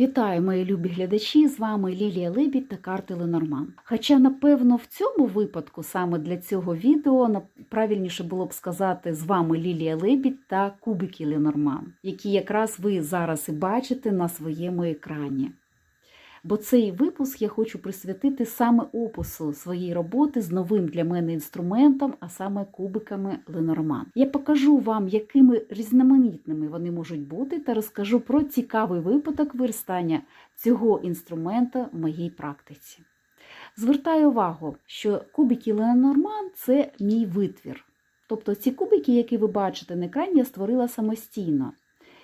Вітаю, мої любі глядачі! З вами Лілія Лебідь та карти Ленорман. Хоча, напевно, в цьому випадку, саме для цього відео, правильніше було б сказати з вами Лілія Лебідь та кубики Ленорман, які якраз ви зараз і бачите на своєму екрані. Бо цей випуск я хочу присвятити саме опису своєї роботи з новим для мене інструментом, а саме кубиками Ленорман. Я покажу вам, якими різноманітними вони можуть бути, та розкажу про цікавий випадок використання цього інструмента в моїй практиці. Звертаю увагу, що кубики Ленорман це мій витвір. Тобто ці кубики, які ви бачите на екрані, я створила самостійно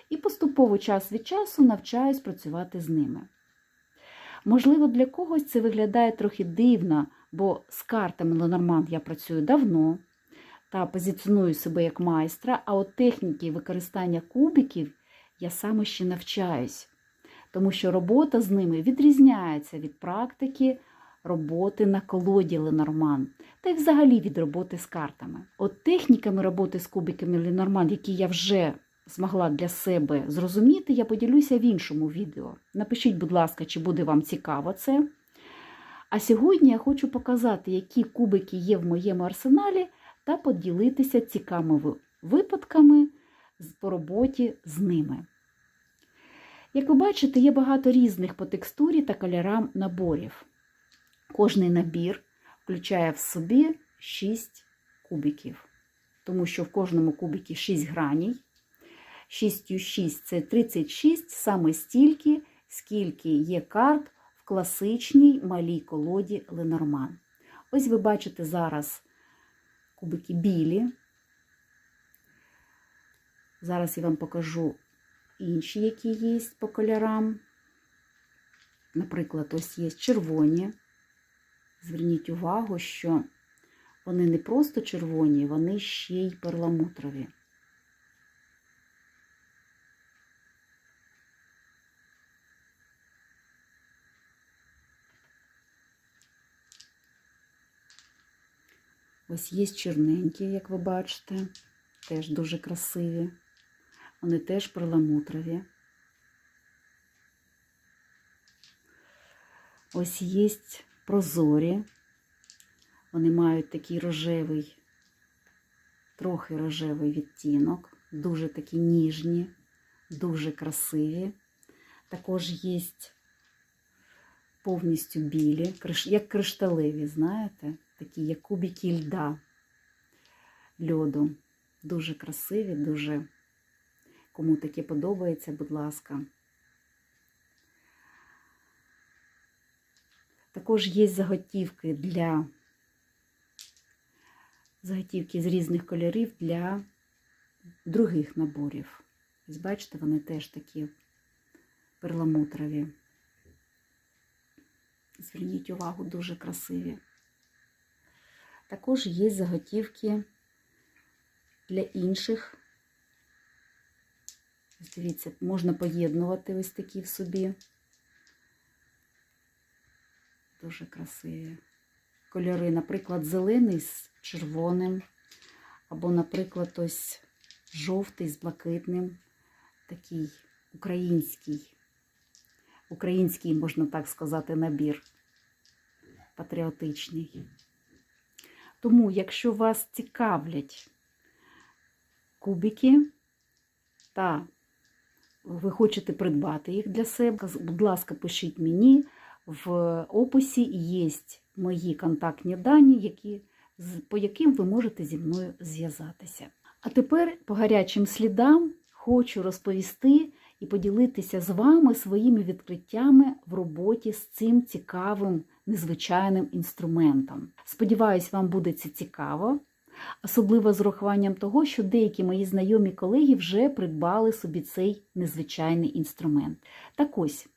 і поступово час від часу навчаюсь працювати з ними. Можливо, для когось це виглядає трохи дивно, бо з картами Ленорман я працюю давно та позиціоную себе як майстра, а от техніки використання кубиків я саме ще навчаюсь, тому що робота з ними відрізняється від практики роботи на колоді Ленорман та й взагалі від роботи з картами. От техніками роботи з кубиками Ленорман, які я вже змогла для себе зрозуміти, я поділюся в іншому відео. Напишіть, будь ласка, чи буде вам цікаво це. А сьогодні я хочу показати, які кубики є в моєму арсеналі, та поділитися цікавими випадками по роботі з ними. Як ви бачите, є багато різних по текстурі та кольорам наборів. Кожний набір включає в собі 6 кубиків, тому що в кожному кубикі 6 граній. 6 ю 6 це 36, саме стільки, скільки є карт в класичній малій колоді Ленорман. Ось ви бачите зараз кубики білі. Зараз я вам покажу інші, які є по кольорам. Наприклад, ось є червоні. Зверніть увагу, що вони не просто червоні, вони ще й перламутрові. Ось є чорненькі, як ви бачите, теж дуже красиві. Вони теж перламутрові. Ось є прозорі. Вони мають такий рожевий, трохи рожевий відтінок, дуже такі ніжні, дуже красиві. Також є повністю білі, як кришталеві, знаєте, такі як кубики льда, льоду. Дуже красиві, дуже кому таке подобається, будь ласка. Також є заготівки для заготівки з різних кольорів для других наборів. Ось бачите, вони теж такі перламутрові. Зверніть увагу, дуже красиві. Також є заготівки для інших. Ось Дивіться, можна поєднувати ось такі в собі. Дуже красиві. Кольори, наприклад, зелений з червоним, або, наприклад, ось жовтий з блакитним, такий український, український, можна так сказати, набір, патріотичний. Тому, якщо вас цікавлять кубики та ви хочете придбати їх для себе, будь ласка, пишіть мені. В описі є мої контактні дані, які, по яким ви можете зі мною зв'язатися. А тепер по гарячим слідам хочу розповісти і поділитися з вами своїми відкриттями в роботі з цим цікавим незвичайним інструментом. Сподіваюсь, вам буде це цікаво, особливо з урахуванням того, що деякі мої знайомі колеги вже придбали собі цей незвичайний інструмент. Так ось.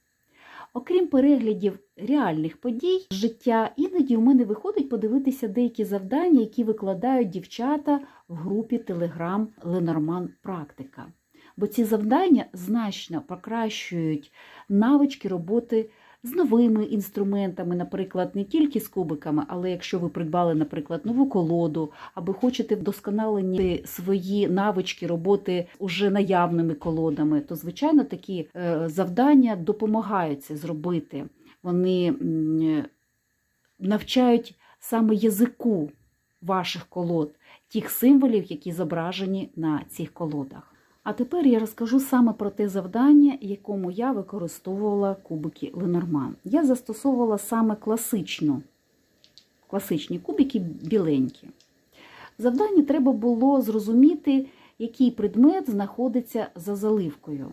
Окрім переглядів реальних подій життя, іноді у мене виходить подивитися деякі завдання, які викладають дівчата в групі Telegram Ленорман Практика. Бо ці завдання значно покращують навички роботи з новими інструментами, наприклад, не тільки з кубиками, але якщо ви придбали, наприклад, нову колоду, або хочете вдосконалені свої навички роботи уже наявними колодами, то звичайно такі е, завдання допомагають це зробити. Вони навчають саме язику ваших колод, тих символів, які зображені на цих колодах. А тепер я розкажу саме про те завдання, якому я використовувала кубики Ленорман. Я застосовувала саме класичну, класичні кубики біленькі. В завданні треба було зрозуміти, який предмет знаходиться за заливкою.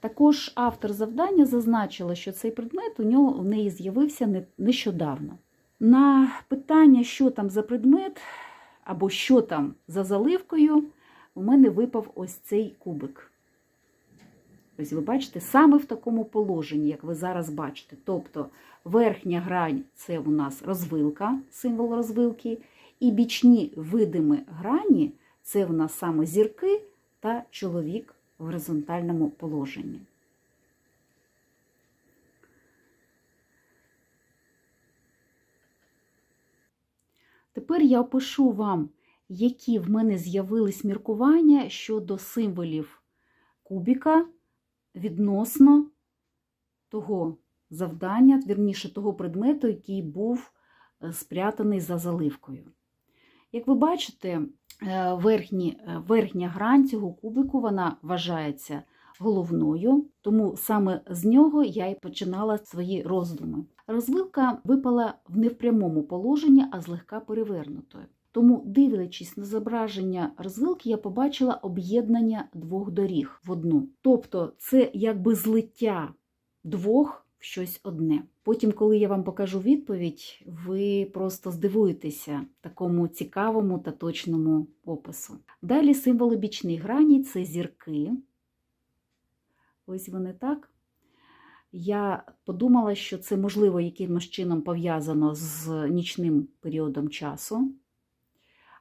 Також автор завдання зазначила, що цей предмет у нього в неї з'явився не- нещодавно. На питання, що там за предмет, або що там за заливкою, у мене випав ось цей кубик. Ось ви бачите, саме в такому положенні, як ви зараз бачите. Тобто верхня грань це у нас розвилка, символ розвилки, і бічні видими грані це у нас саме зірки та чоловік в горизонтальному положенні. Тепер я опишу вам, які в мене з'явились міркування щодо символів кубіка відносно того завдання, вірніше того предмету, який був е, спрятаний за заливкою. Як ви бачите, е, верхні, е, верхня грань цього кубику вона вважається головною, тому саме з нього я й починала свої роздуми. Розвилка випала в не в прямому положенні, а злегка перевернутою. Тому, дивлячись на зображення розвилки, я побачила об'єднання двох доріг в одну. Тобто, це якби злиття двох в щось одне. Потім, коли я вам покажу відповідь, ви просто здивуєтеся такому цікавому та точному опису. Далі символи бічних грані це зірки. Ось вони так. Я подумала, що це можливо якимось чином пов'язано з нічним періодом часу.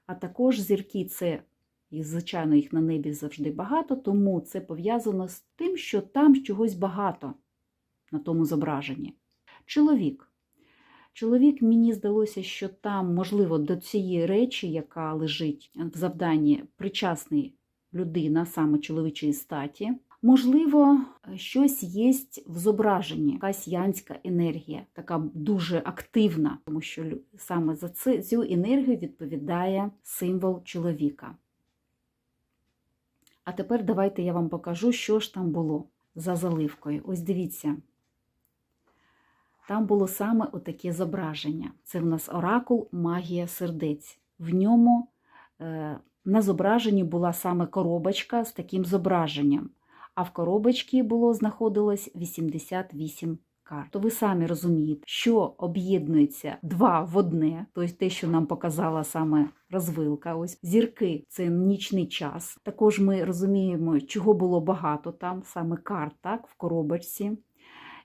А також зірки це, і, звичайно, їх на небі завжди багато, тому це пов'язано з тим, що там чогось багато на тому зображенні. Чоловік. Чоловік, мені здалося, що там, можливо, до цієї речі, яка лежить в завданні, причасний людина, саме чоловічої статі. Можливо, щось є в зображенні, якась янська енергія, така дуже активна, тому що саме за цю енергію відповідає символ чоловіка. А тепер давайте я вам покажу, що ж там було за заливкою. Ось дивіться. Там було саме отаке зображення. Це в нас оракул Магія сердець. В ньому е, на зображенні була саме коробочка з таким зображенням а в коробочці було знаходилось 88 карт. То ви самі розумієте, що об'єднується два в одне, тобто те, що нам показала саме розвилка. Ось зірки це нічний час. Також ми розуміємо, чого було багато там, саме карт, так, в коробочці.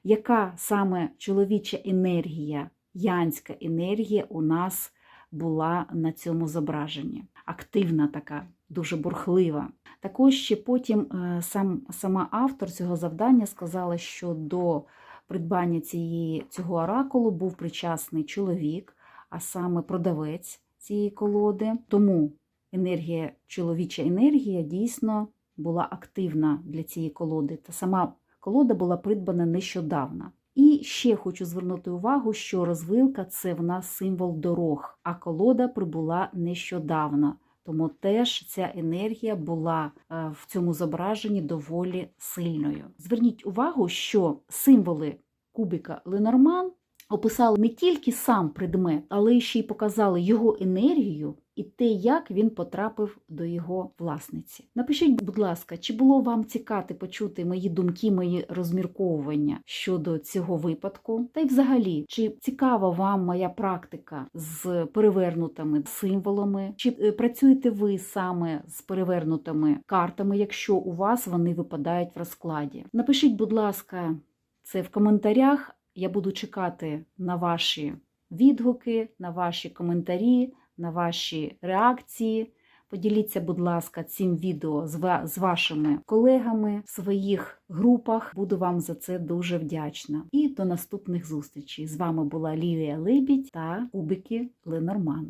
Яка саме чоловіча енергія, янська енергія у нас була на цьому зображенні? Активна така, дуже бурхлива. Також ще потім е, сам, сама автор цього завдання сказала, що до придбання цієї, цього оракулу був причасний чоловік, а саме продавець цієї колоди. Тому енергія, чоловіча енергія дійсно була активна для цієї колоди. Та сама колода була придбана нещодавно. І ще хочу звернути увагу, що розвилка це в нас символ дорог, а колода прибула нещодавно. Тому теж ця енергія була е, в цьому зображенні доволі сильною. Зверніть увагу, що символи кубика Ленорман описали не тільки сам предмет, але ще й показали його енергію і те, як він потрапив до його власниці. Напишіть, будь ласка, чи було вам цікаво почути мої думки, мої розмірковування щодо цього випадку? Та й взагалі, чи цікава вам моя практика з перевернутими символами? Чи е, працюєте ви саме з перевернутими картами, якщо у вас вони випадають в розкладі? Напишіть, будь ласка, це в коментарях. Я буду чекати на ваші відгуки, на ваші коментарі, на ваші реакції. Поділіться, будь ласка, цим відео з, ва- з вашими колегами в своїх групах. Буду вам за це дуже вдячна. І до наступних зустрічей. З вами була Лілія Либідь та Кубики Ленорман.